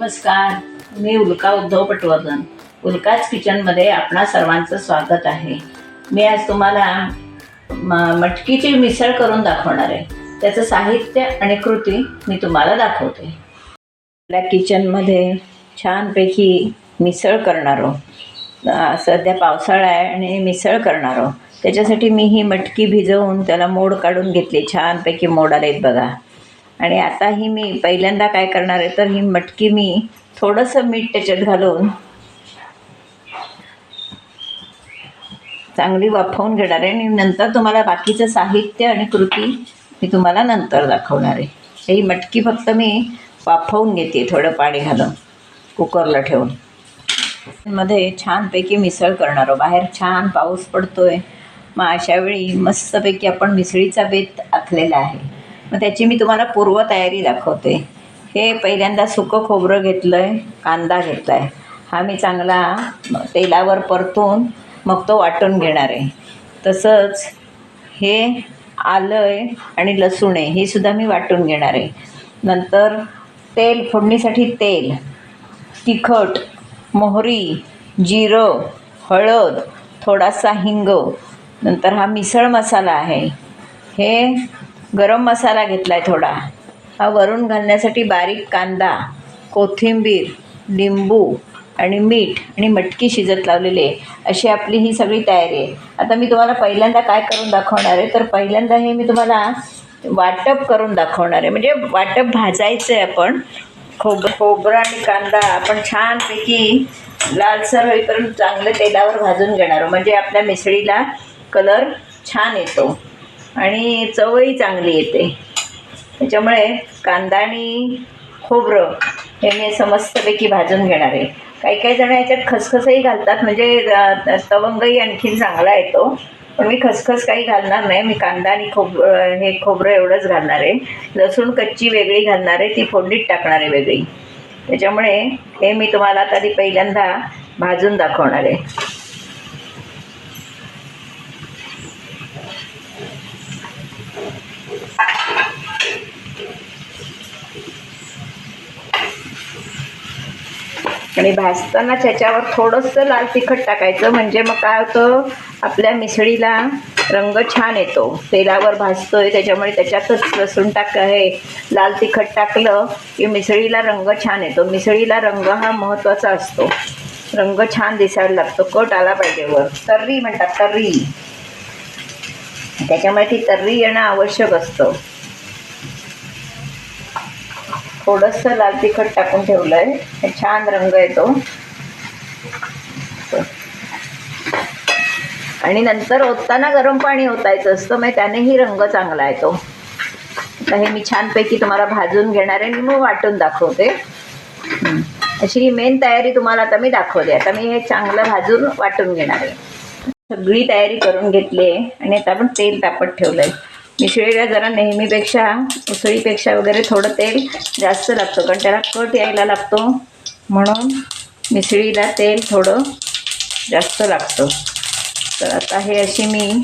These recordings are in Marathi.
नमस्कार. मी उल्का उद्धव पटवर्धन. उल्काच किचनमध्ये आपणा सर्वांचं स्वागत आहे. मी आज तुम्हाला म मटकीची मिसळ करून दाखवणार आहे. त्याचं साहित्य आणि कृती मी तुम्हाला दाखवते. आपल्या किचनमध्ये छानपैकी मिसळ करणार आहोत. सध्या पावसाळा आहे आणि मिसळ करणार आहोत. त्याच्यासाठी मी ही मटकी भिजवून त्याला मोड काढून घेतली. छानपैकी मोड आहेत बघा. आणि आता ही मी पहिल्यांदा काय करणार आहे तर ही मटकी मी थोडंसं मीठ त्याच्यात घालून चांगली वाफवून घेणार आहे. आणि नंतर तुम्हाला बाकीचं साहित्य आणि कृती मी तुम्हाला नंतर दाखवणार आहे. ही मटकी फक्त मी वाफवून घेते थोडं पाणी घालून कुकरला ठेवून. मध्ये छानपैकी मिसळ करणार आहोत. बाहेर छान पाऊस पडतोय. मग अशावेळी मस्तपैकी आपण मिसळीचा बेत आखलेला आहे. मग त्याची मी तुम्हाला पूर्वतयारी दाखवते. हे पहिल्यांदा सुकं खोबरं घेतलं आहे कांदा घेतला आहे हा मी चांगला तेलावर परतून मग तो वाटून घेणार आहे. तसंच हे आलं आहे आणि लसूण आहे हे सुद्धा मी वाटून घेणार आहे. नंतर तेल फोडणीसाठी तेल तिखट मोहरी जिरं हळद थोडासा हिंग नंतर हा मिसळ मसाला आहे. हे गरम मसाला घेतला आहे थोडा. हा वरून घालण्यासाठी बारीक कांदा कोथिंबीर लिंबू आणि मीठ आणि मटकी शिजत लावलेली आहे. अशी आपली ही सगळी तयारी आहे. आता मी तुम्हाला पहिल्यांदा काय करून दाखवणार आहे तर पहिल्यांदा हे मी तुम्हाला वाटप करून दाखवणार आहे. म्हणजे वाटप भाजायचं आहे आपण. खोब खोबरं आणि कांदा आपण छानपैकी लालसर होईपर्यंत चांगलं तेलावर भाजून घेणार म्हणजे आपल्या मिसळीला कलर छान येतो. आणि चवही चांगली येते. त्याच्यामुळे कांदा आणि खोबरं हे मी असं मस्तपैकी भाजून घेणार आहे. काही काही जण याच्यात खसखसही घालतात म्हणजे तवंगही आणखीन चांगला येतो. पण मी खसखस काही घालणार नाही मी कांदा आणि खोब हे खोबरं एवढंच घालणार आहे. लसूण कच्ची वेगळी घालणार आहे ती फोडणीत टाकणार आहे वेगळी. त्याच्यामुळे हे मी तुम्हाला तरी पहिल्यांदा भाजून दाखवणार आहे. आणि भाजताना त्याच्यावर थोडंसं लाल तिखट टाकायचं. म्हणजे मग काय होतं आपल्या मिसळीला रंग छान येतो. तेलावर भाजतोय त्याच्यामुळे त्याच्यातच लसूण टाक हे लाल तिखट टाकलं की मिसळीला रंग छान येतो. मिसळीला रंग हा महत्त्वाचा असतो. रंग छान दिसायला लागतो. कट आला पाहिजे वर. तर्री म्हणतात तर्री. त्याच्यामुळे ती तर्री येणं आवश्यक असतं. थोडंसं लाल तिखट टाकून ठेवलं आहे छान रंग येतो. आणि नंतर ओतताना गरम पाणी ओतायचं असतं मग त्यानेही रंग चांगला येतो. आता हे मी छानपैकी तुम्हाला भाजून घेणार आहे. आणि मग वाटून दाखवते. अशी ही मेन तयारी तुम्हाला आता मी दाखवते. आता मी हे चांगलं भाजून वाटून घेणार आहे. सगळी तयारी करून घेतली आहे. आणि आता आपण तेल तापत ठेवलं आहे मिसळीला जरा नेहमीपेक्षा उसळीपेक्षा वगैरे थोडं तेल जास्त लागतं कारण त्याला कट यायला लागतो. म्हणून मिसळीला तेल थोडं जास्त लागतं. तर आता हे अशी मी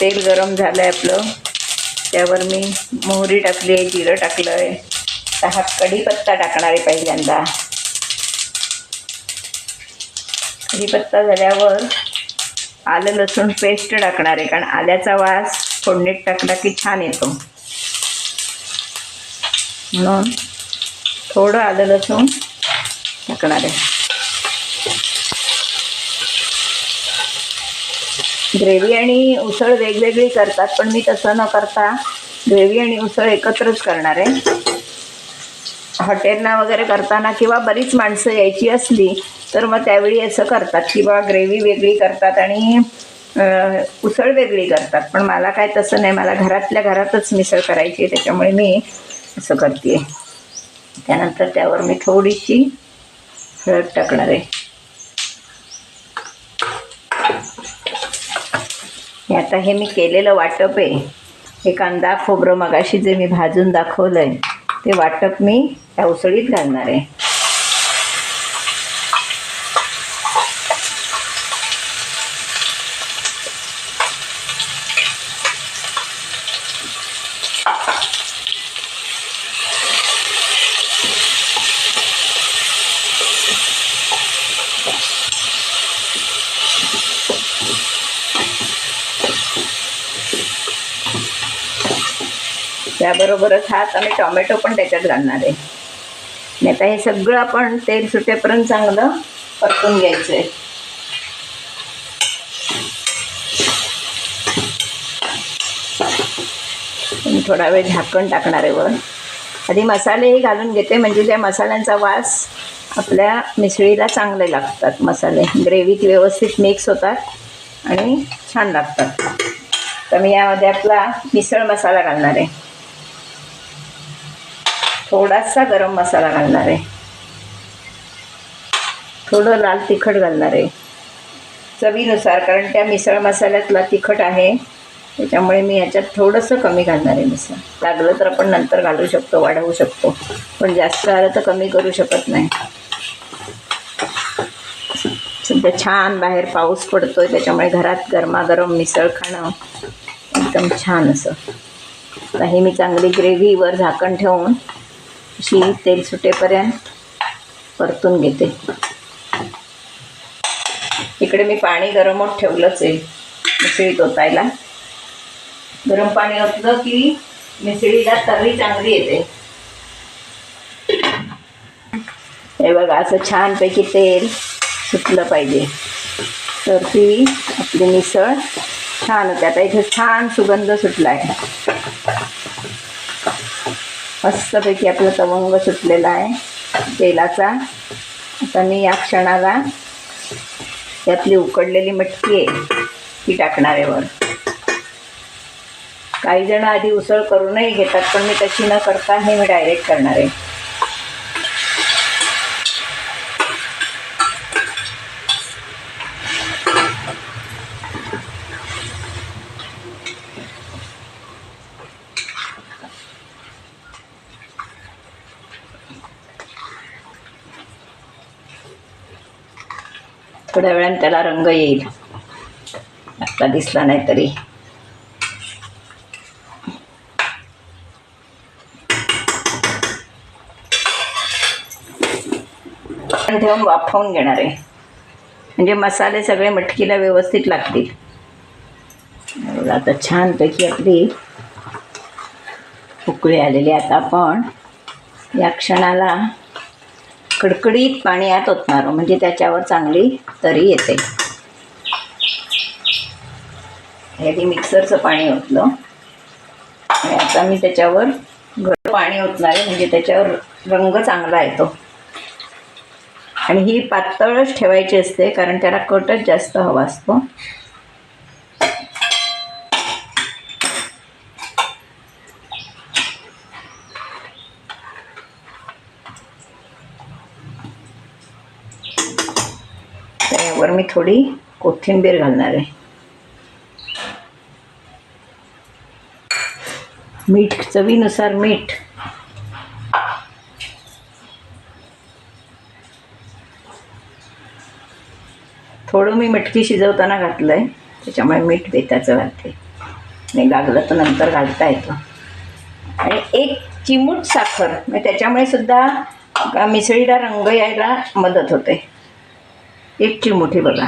तेल गरम झालं आहे आपलं. त्यावर मी मोहरी टाकली आहे जिरं टाकलं आहे. आता हा कढीपत्ता टाकणार आहे पहिल्यांदा. कढीपत्ता झाल्यावर आलं लसूण पेस्ट टाकणार आहे कारण आल्याचा वास फोडणीत टाकला की छान येतो. म्हणून थोडं आलं लसूण टाकणार आहे. ग्रेव्ही आणि उसळ वेगवेगळी करतात पण मी तसं न करता ग्रेव्ही आणि उसळ एकत्रच करणार आहे. हॉटेलला वगैरे करताना किंवा बरीच माणसं यायची असली तर मग त्यावेळी असं करतात किंवा ग्रेव्ही वेगळी करतात आणि उसळ वेगळी करतात पण मला काय तसं नाही. मला घरातल्या घरातच मिसळ करायची आहे त्याच्यामुळे मी असं करते त्यानंतर त्यावर मी थोडीशी हळद टाकणार आहे. हे आता हे मी केलेलं वाटप आहे. हे कांदा खोबरं मगाशी जे मी भाजून दाखवलं आहे ते वाटप मी त्या उसळीत घालणार आहे. त्याबरोबरच हा आता मी टॉमॅटो पण त्याच्यात घालणार आहे. आणि आता हे सगळं आपण तेल सुटेपर्यंत चांगलं परतून घ्यायचं आहे थोडा वेळ झाकण टाकणार आहे वर. आधी मसालेही घालून घेते म्हणजे त्या मसाल्यांचा वास आपल्या मिसळीला चांगले लागतात. मसाले ग्रेव्हीत व्यवस्थित मिक्स होतात आणि छान लागतात. तर मी यामध्ये आपला मिसळ मसाला घालणार आहे. थोडासा गरम मसाला घालणार आहे. थोडं लाल तिखट घालणार आहे. चवीनुसार कारण त्या मिसळ मसाल्यातला तिखट आहे. त्याच्यामुळे मी याच्यात थोडंसं कमी घालणार आहे मिसळ. लागलं तर आपण नंतर घालू शकतो वाढवू शकतो. पण जास्त आलं तर कमी करू शकत नाही. सध्या छान बाहेर पाऊस पडतोय त्याच्यामुळे घरात गरमागरम मिसळ खाणं एकदम छान असं. काही मी चांगली ग्रेव्हीवर झाकण ठेवून अशी तेल सुटेपर्यंत परतून घेते. इकडे मी पाणी गरमच ठेवलंच आहे मिसळी तोतायला. गरम पाणी ओतलं की मिसळीला तर्री चांगली येते. हे बघा असं छानपैकी तेल सुटलं पाहिजे. तर ती आपली मिसळ छान होते. आता इथे छान सुगंध सुटला आहे मस्तपैकी आपलं तवंग सुटलेला आहे तेलाचा. आता मी या क्षणाला यातली उकडलेली मटकी आहे ती टाकणार आहे वर. काही जण आधी उसळ करूनही घेतात पण मी तशी न करता हे मी डायरेक्ट करणार आहे. थोड्या वेळाने त्याला रंग येईल. आता दिसला नाही तरी. ठेवून वाफवून घेणार आहे. म्हणजे मसाले सगळे मटकीला व्यवस्थित लागतील. आता छानपैकी आपली उकळी आलेली आता आपण या क्षणाला कडकडीत पाणी आत ओतणार म्हणजे त्याच्यावर चांगली तरी येते. हे मिक्सरचं पाणी ओतलं. आणि आता मी त्याच्यावर घर पाणी ओतणार आहे म्हणजे त्याच्यावर रंग चांगला येतो. आणि ही पातळच ठेवायची असते कारण त्याला कटच जास्त हवा असतो तर यावर मी थोडी कोथिंबीर घालणार आहे. मीठ चवीनुसार मीठ. थोडं मी मटकी शिजवताना घातलं आहे त्याच्यामुळे मीठ बेताचं घालते. आणि लागलं तर नंतर घालता येतं. आणि एक चिमूट साखर म्हणजे त्याच्यामुळे सुद्धा मिसळीला रंग यायला मदत होते. एक चिमूट हे बघा.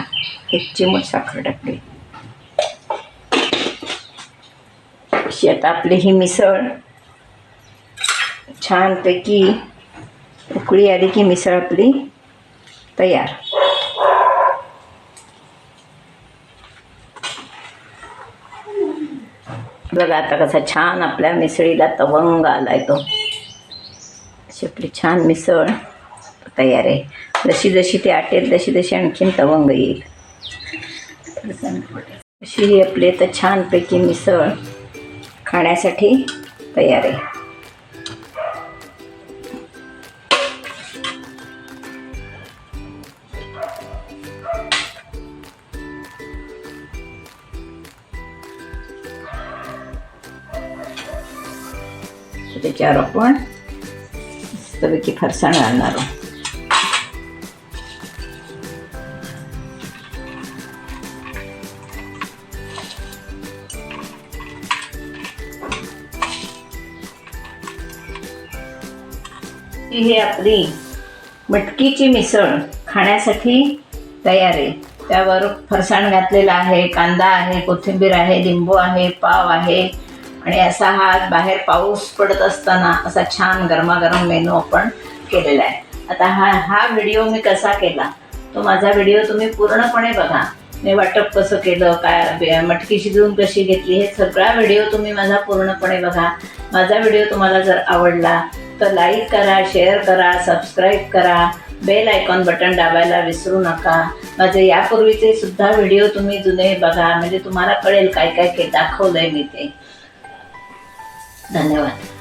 एक चिमूट साखर टाकली. अशी आता आपली ही मिसळ. छानपैकी उकळी आली की मिसळ आपली तयार. बघा आता कसा छान आपल्या मिसळीला तवंग आलाय तो. अशी आपली छान मिसळ तयार आहे. जशी जशी ती आटेल तशी तशी आणखीन तवंग येईल. अशी ही आपली तर छानपैकी मिसळ खाण्यासाठी तयार आहे. त्याच्यावर आपण मस्तपैकी फरसाण घालणार आहोत. ही ही आपली मटकीची मिसळ खाण्यासाठी तयार आहे. त्यावर फरसाण घातलेला आहे कांदा आहे कोथिंबीर आहे लिंबू आहे पाव आहे. आणि असा हा बाहेर पाऊस पडत असताना असा छान गरमागरम मेनू आपण केलेला आहे. आता हा हा व्हिडिओ मी कसा केला? तो माझा व्हिडिओ तुम्ही पूर्णपणे बघा. मी वाटप कसं केलं काय मटकी शिजवून कशी घेतली हे सगळा व्हिडिओ तुम्ही माझा पूर्णपणे बघा. माझा व्हिडिओ तुम्हाला जर आवडला तर लाईक करा शेअर करा सबस्क्राईब करा. बेल आयकॉन बटन दाबायला विसरू नका. माझे यापूर्वीचे सुद्धा व्हिडिओ तुम्ही जुने बघा. म्हणजे तुम्हाला कळेल काय काय दाखवलंय मी ते. धन्यवाद.